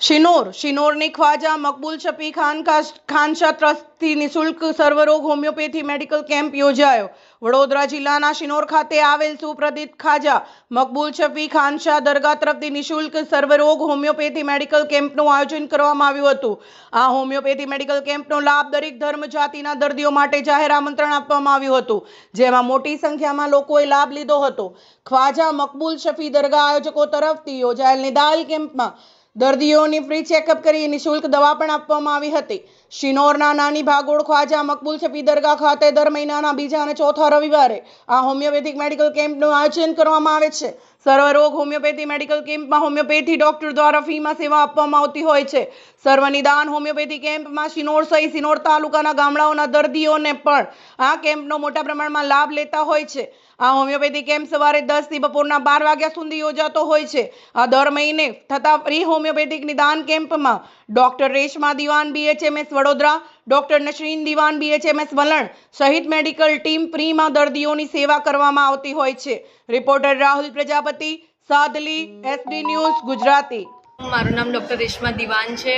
શિનોર. શિનોરની ખ્વાજા મકબૂલ શફી ખાન ખાનશા ટ્રસ્ટથી નિઃશુલ્ક સર્વરોગ homeopathy medical camp યોજાયો. વડોદરા જિલ્લાના શિનોર ખાતે આવેલ સુપ્રદિત ખાજા મકબૂલ શફી ખાનશા દરગાહ તરફથી નિઃશુલ્ક સર્વરોગ હોમિયોપેથી મેડિકલ કેમ્પનું આયોજન કરવામાં આવ્યું હતું. આ હોમિયોપેથી મેડિકલ કેમ્પનો લાભ દરેક ધર્મ જાતિના દર્દીઓ માટે જાહેર આમંત્રણ આપવામાં આવ્યું હતું, જેમાં મોટી સંખ્યામાં લોકોએ લાભ લીધો હતો. ખ્વાજા મકબૂલ શફી દરગાહ આયોજકો તરફથી યોજાયેલ નિદાલ કેમ્પમાં દર્દીઓની ફ્રી ચેકઅપ કરી નિઃશુલ્ક દવા પણ આપવામાં આવી હતી. શિનોરના નાની ભાગોળ ખ્વાજા મકબૂલ છપી દરગાહ ખાતે દર મહિનાના બીજા અને ચોથા રવિવારે આ હોમિયોપેથિક મેડિકલ કેમ્પનું આયોજન કરવામાં આવે છે. સર્વરોગ હોમિયોપેથી મેડિકલ કેમ્પમાં હોમિયોપેથી ડોક્ટર દ્વારા ફીમાં સેવા આપવામાં આવતી હોય છે. સર્વનિદાન હોમિયોપેથી કેમ્પમાં શિનોર સહિત શિનોર તાલુકાના ગામડાઓના દર્દીઓને પણ આ કેમ્પનો મોટા પ્રમાણમાં લાભ લેતા હોય છે. આ હોમિયોપેથી કેમ્પ સવારે દસથી બપોરના બાર વાગ્યા સુધી યોજાતો હોય છે. આ દર મહિને થતા ફ્રી હોમિયોપેથિક નિદાન કેમ્પમાં ડોક્ટર રેશમા દિવાન બીએચએમએસ વડોદરા, ડોક્ટર નશરીન દિવાન બીએચએમએસ વલણ સહિત મેડિકલ ટીમ ફ્રીમાં દર્દીઓની સેવા કરવામાં આવતી હોય છે. Reporter Rahul Prajapati, Sadli SD news Gujarati. મારું નામ ડૉક્ટર રેશમા દિવાન છે.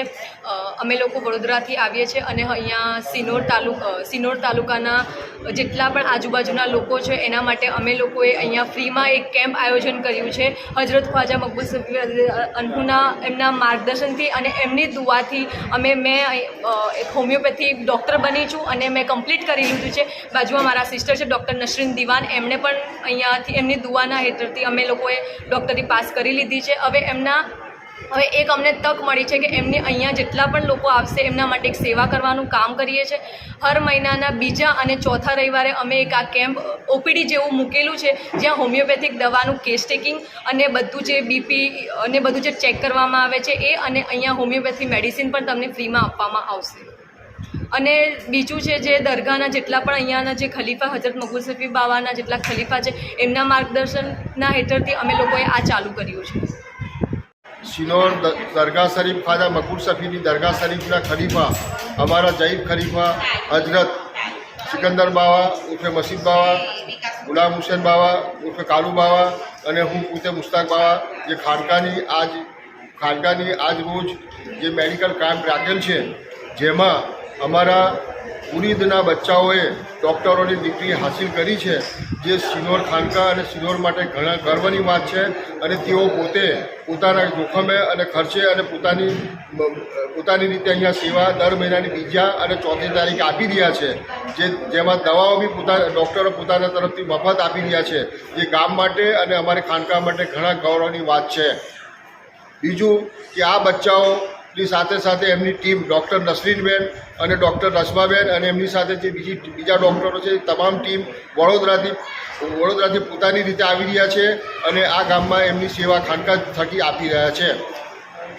અમે લોકો વડોદરાથી આવીએ છીએ અને અહીંયા સિનોર તાલુક સિનોર તાલુકાના જેટલા પણ આજુબાજુના લોકો છે, એના માટે અમે લોકોએ અહીંયા ફ્રીમાં એક કેમ્પ આયોજન કર્યું છે. હજરત ખ્વાજા મકબૂલ સફી અનહુના એમના માર્ગદર્શનથી અને એમની દુઆથી અમે મેં એક હોમિયોપેથી ડૉક્ટર બની છું અને મેં કમ્પ્લીટ કરી લીધું છે. બાજુમાં મારા સિસ્ટર છે, ડૉક્ટર નસરીન દિવાન. એમણે પણ અહીંયાથી, એમની દુઆના હેઠળથી અમે લોકોએ ડૉક્ટરી પાસ કરી લીધી છે. હવે એમના હવે એક અમને તક મળી છે કે એમને અહીંયા જેટલા પણ લોકો આવશે, એમના માટે એક સેવા કરવાનું કામ કરીએ છીએ. હર મહિનાના બીજા અને ચોથા રવિવારે અમે એક આ કેમ્પ ઓપીડી જેવું મૂકેલું છે, જ્યાં હોમિયોપેથિક દવાનું કેસ ટેકિંગ અને બધું જે બીપી અને બધું જે ચેક કરવામાં આવે છે, એ અને અહીંયા હોમિયોપેથી મેડિસિન પણ તમને ફ્રીમાં આપવામાં આવશે. અને બીજું છે જે દરગાહના જેટલા પણ અહીંયાના જે ખલીફા હજરત મકબૂલ સફી બાવાના જેટલા ખલીફા છે, એમના માર્ગદર્શનના હેઠળથી અમે લોકોએ આ ચાલુ કર્યું છે. શિનોર દ- દરગાહ શરીફ ખાજા મકુર શફીની દરગાહ શરીફના ખલીફા, અમારા જૈદ ખલીફા હજરત સિકંદર બાવા, ઉર્ફે મસીદ બાવા, ગુલામ હુસેન બાવા, ઉર્ફે કાલુ બાવા અને હું પોતે મુસ્તાક બાવા, જે ખાનકાની આજ ખાનકાની આજ રોજ જે મેડિકલ કેમ્પ રાખેલ છે, જેમાં અમારા ઉરીદના બચ્ચાઓએ ડૉક્ટરોની ડિગ્રી હાસિલ કરી છે, જે સિનોર ખાનકા અને સિનોર માટે ઘણા ગર્વની વાત છે અને તેઓ પોતે પોતાના જોખમે અને ખર્ચે અને પોતાની પોતાની રીતે અહીંયા સેવા દર મહિનાની બીજા અને ચોથી તારીખ આપી રહ્યા છે, જે, જેમાં દવાઓ બી પોતા, ડૉક્ટરો પોતાના તરફથી મફત આપી રહ્યા છે. જે ગામ માટે અને અમારી ખાનકા માટે ઘણા ગૌરવની વાત છે. બીજું કે આ બચ્ચાઓની સાથે સાથે એમની ટીમ ડૉક્ટર નસરીનબેન અને ડૉક્ટર રશ્માબેન અને એમની સાથે જે બીજી બીજા ડૉક્ટરો છે તમામ ટીમ વડોદરાથી વડોદરાથી પોતાની રીતે આવી રહ્યા છે અને આ ગામમાં એમની સેવા ખાનકા થકી આપી રહ્યા છે.